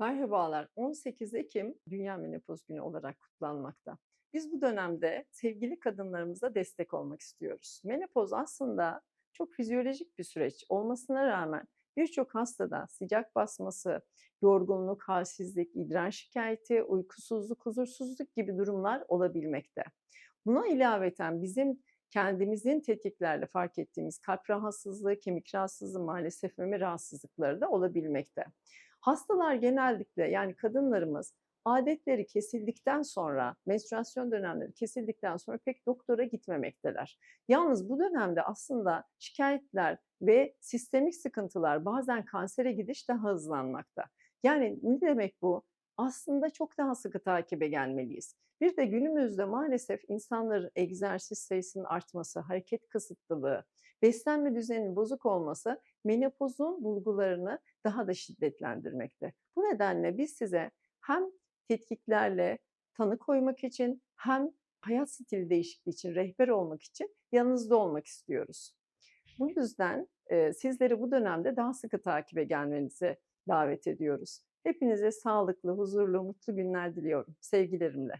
Merhabalar. 18 Ekim Dünya Menopoz Günü olarak kutlanmakta. Biz bu dönemde sevgili kadınlarımıza destek olmak istiyoruz. Menopoz aslında çok fizyolojik bir süreç olmasına rağmen birçok hastada sıcak basması, yorgunluk, halsizlik, idrar şikayeti, uykusuzluk, huzursuzluk gibi durumlar olabilmekte. Buna ilaveten bizim kendimizin tetiklerle fark ettiğimiz kalp rahatsızlığı, kemik rahatsızlığı, maalesef meme rahatsızlıkları da olabilmekte. Hastalar genellikle yani kadınlarımız adetleri kesildikten sonra, menstruasyon dönemleri kesildikten sonra pek doktora gitmemekteler. Yalnız bu dönemde aslında şikayetler ve sistemik sıkıntılar bazen kansere gidiş daha hızlanmakta. Yani ne demek bu? Aslında çok daha sıkı takibe gelmeliyiz. Bir de günümüzde maalesef insanların egzersiz sayısının artması, hareket kısıtlılığı, beslenme düzeninin bozuk olması menopozun bulgularını daha da şiddetlendirmekte. Bu nedenle biz size hem tetkiklerle tanı koymak için hem hayat stili değişikliği için rehber olmak için yanınızda olmak istiyoruz. Bu yüzden e, sizleri bu dönemde daha sıkı takibe gelmenizi davet ediyoruz. Hepinize sağlıklı, huzurlu, mutlu günler diliyorum. Sevgilerimle.